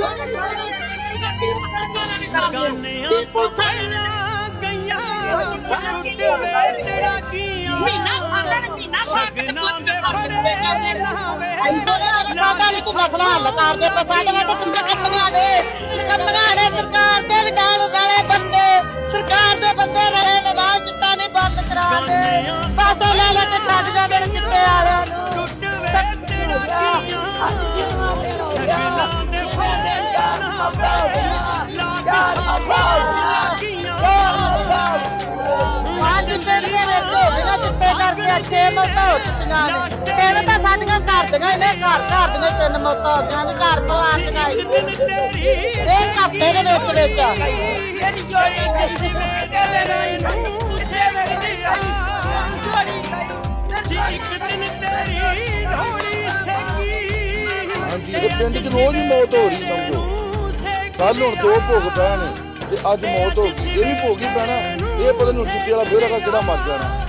ਗਾਨਿਆਂ ਤੋਂ ਗਈਆਂ ਟੁੱਟਵੇ ਤੇਰਾ ਕੀਆਂ ਮਹੀਨਾ ਖਾ ਮਹੀਨਾ ਖਾ ਕੇ ਤੇ ਪੁੱਤ ਦੇ ਫੜੇ ਲਾਵੇ ਸਾਡਾ ਨਹੀਂ ਕੋਈ ਮਸਲਾ ਹੱਲ ਕਰਦੇ ਪਸਾ ਦੇ ਤੇ ਕਿੰਨੇ ਕੰਪਨੀਆਂ ਦੇ ਕੰਪਨੀਆਂ ਦੇ ਸਰਕਾਰ ਦੇ ਵੀ ਨਾਲ ਬੰਦੇ ਸਰਕਾਰ ਦੇ ਬੰਦੇ ਰਲੇ ਨੇ ਨਾ ਚਿੱਟਾ ਨਹੀਂ ਬੰਦ ਕਰਾਉਂਦੇ ਪਾਸੇ ਲੈ ਲੈ ਕੇ ਛੱਡ ਜਾਂਦੇ ਨੇ ਚਿੱਟੇ ਵਾਲਿਆਂ ਅੱਜ ਪਿੰਡ ਦੇ ਵਿੱਚ ਹੋ ਗਈਆਂ ਚਿੱਟੇ ਕਰਕੇ ਛੇ ਮੌਤਾਂ ਹੋ ਚੁੱਕੀਆਂ ਨੇ। ਤਿੰਨ ਤਾਂ ਸਾਡੀਆਂ ਘਰ ਦੀਆਂ ਨੇ, ਘਰ ਘਰ ਦੀਆਂ ਤਿੰਨ ਮੌਤਾਂ ਹੋ ਗਈਆਂ ਨੇ, ਘਰ ਪਰਿਵਾਰ ਦੀਆਂ ਹੀ। ਦਿਨ ਤੇਰੀ ਇਹ ਹਫ਼ਤੇ ਦੇ ਵਿੱਚ ਵਿੱਚ। ਤੇਰੀ ਜੋੜੀ ਕਈ ਕਹਿੰਦੇ ਨਹੀਂ ਪੁੱਛੇ ਮੇਰੇ ਜੋੜੀ ਕਈ ਇੱਕ ਦਿਨ ਤੇਰੀ ਢੋਲੀ ਸੇਕੀ ਹਾਂਜੀ ਇਹ ਪਿੰਡ 'ਚ ਰੋਜ਼ ਹੀ ਮੌਤ ਹੋ ਰਹੀ ਸਮਝੋ। ਕੱਲ ਹੁਣ ਦੋ ਭੋਗ ਪੈਣ ਤੇ ਅੱਜ ਮੌਤ ਹੋ ਗਈ ਇਹ ਵੀ ਭੋਗੀ ਹੀ ਪੈਣਾ ਇਹ ਪਤਾ ਨਹੀਂ ਚਿੱਟੇ ਵਾਲਾ ਫੇਰ ਅਗਾ ਕਿਹੜਾ ਮਰ ਜਾਣਾ।